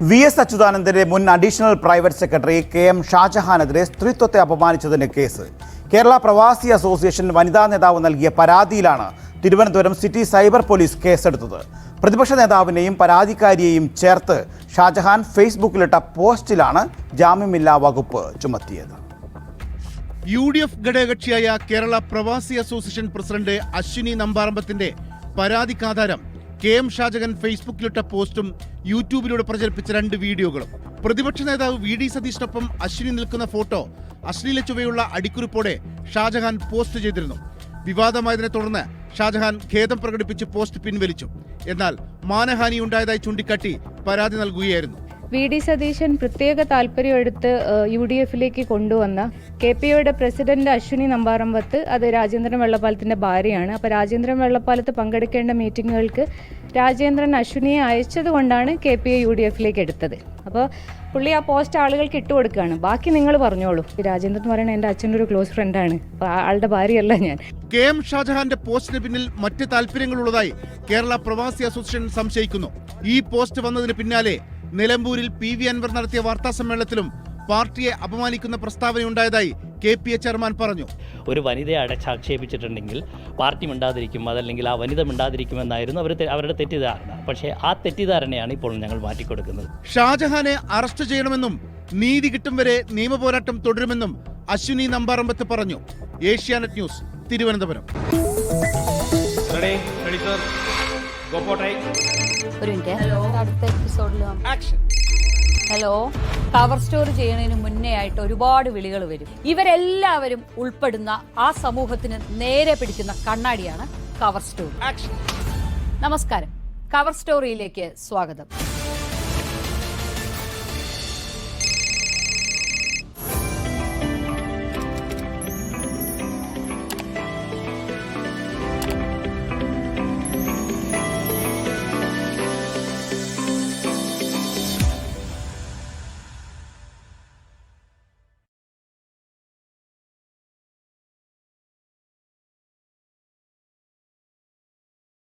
V S അച്യുതാനന്ദന്റെ മുൻ additional private secretary K M ഷാജഹാനെതിരെ സ്ത്രീത്വത്തെ അപമാനിച്ചതിന് കേസ്. കേരള പ്രവാസി അസോസിയേഷൻ വനിതാ നേതാവ് നൽകിയ പരാതിയിലാണ് തിരുവനന്തപുരം സിറ്റി സൈബർ പോലീസ് കേസെടുത്തത്. പ്രതിപക്ഷ നേതാവിനെയും പരാതിക്കാരിയെയും ചേർത്ത് ഷാജഹാൻ ഫേസ്ബുക്കിലിട്ട പോസ്റ്റിലാണ് ജാമ്യമില്ലാ വകുപ്പ് ചുമത്തിയത്. യു ഡി എഫ് ഘടകകക്ഷിയായ കേരള പ്രവാസി അസോസിയേഷൻ പ്രസിഡന്റ് അശ്വിനി നമ്പാറമ്പത്തിന്റെ പരാതിക്കാധാരം കെ എം ഷാജകൻ ഫേസ്ബുക്കിലിട്ട പോസ്റ്റും യൂട്യൂബിലൂടെ പ്രചരിപ്പിച്ച രണ്ട് വീഡിയോകളും. പ്രതിപക്ഷ നേതാവ് വി ഡി സതീഷിനൊപ്പം അശ്വിനി നിൽക്കുന്ന ഫോട്ടോ അശ്ലീല ചുവയുള്ള അടിക്കുറിപ്പോടെ ഷാജഹാൻ പോസ്റ്റ് ചെയ്തിരുന്നു. വിവാദമായതിനെ തുടർന്ന് ഷാജഹാൻ ഖേദം പ്രകടിപ്പിച്ച് പോസ്റ്റ് പിൻവലിച്ചു. എന്നാൽ മാനഹാനി ഉണ്ടായതായി ചൂണ്ടിക്കാട്ടി പരാതി നൽകുകയായിരുന്നു. വി ഡി സതീശൻ പ്രത്യേക താല്പര്യമെടുത്ത് യു ഡി എഫിലേക്ക് കൊണ്ടുവന്ന കെ പി ഒയുടെ പ്രസിഡന്റ് അശ്വിനി നമ്പാറമ്പത്ത് അത് രാജേന്ദ്രൻ വെള്ളപ്പാലത്തിന്റെ ഭാര്യയാണ്. അപ്പോൾ രാജേന്ദ്രൻ വെള്ളപ്പാലത്ത് പങ്കെടുക്കേണ്ട മീറ്റിങ്ങുകൾക്ക് രാജേന്ദ്രൻ അശ്വിനിയെ അയച്ചത് കൊണ്ടാണ് K P A U D എഫിലേക്ക് എടുത്തത്. അപ്പോൾ പുള്ളി ആ പോസ്റ്റ് ആളുകൾക്ക് ഇട്ട് കൊടുക്കുകയാണ്. ബാക്കി നിങ്ങൾ പറഞ്ഞോളൂ. രാജേന്ദ്രൻ എന്ന് പറയുന്നത് എന്റെ അച്ഛന്റെ ഒരു ക്ലോസ് ഫ്രണ്ടാണ്. അപ്പോൾ ആളുടെ ഭാര്യയല്ല ഞാൻ. കെ എം ഷാജഹാന്റെ പോസ്റ്റിന് പിന്നിൽ മറ്റ് താല്പര്യങ്ങളുള്ളതായി കേരള പ്രവാസി അസോസിയേഷൻ സംശയിക്കുന്നു. ഈ പോസ്റ്റ് വന്നതിന് പിന്നാലെ നിലമ്പൂരിൽ പി വി അൻവർ നടത്തിയ വാർത്താ സമ്മേളനത്തിലും പാർട്ടിയെ അപമാനിക്കുന്ന പ്രസ്താവനയുണ്ടായതായി കെ പി എ ചെയർമാൻ പറഞ്ഞു. ഒരു വനിതയെ അടച്ചാക്ഷേപിച്ചിട്ടുണ്ടെങ്കിൽ പാർട്ടി മിണ്ടാതിരിക്കും അതല്ലെങ്കിൽ ആ വനിത മിണ്ടാതിരിക്കുമെന്നായിരുന്നു അവർ അവരുടെ തെറ്റിദ്ധാരണ. പക്ഷേ ആ തെറ്റിദ്ധാരണയാണ് ഇപ്പോൾ ഞങ്ങൾ മാറ്റിക്കൊടുക്കുന്നത്. ഷാജഹാനെ അറസ്റ്റ് ചെയ്യണമെന്നും നീതി കിട്ടും വരെ നിയമപോരാട്ടം തുടരുമെന്നും അശ്വിനി നമ്പാറമ്പത്ത് പറഞ്ഞു. ഏഷ്യാനെറ്റ് ന്യൂസ് തിരുവനന്തപുരം. ഒരു മിനിറ്റ്. അടുത്ത എപ്പിസോഡിൽ ഹലോ കവർ സ്റ്റോറി ചെയ്യുന്നതിന് മുന്നേ ആയിട്ട് ഒരുപാട് വിളികൾ വരും. ഇവരെല്ലാവരും ഉൾപ്പെടുന്ന ആ സമൂഹത്തിന് നേരെ പിടിക്കുന്ന കണ്ണാടിയാണ് കവർ സ്റ്റോറി നമസ്കാരം. കവർ സ്റ്റോറിയിലേക്ക് സ്വാഗതം.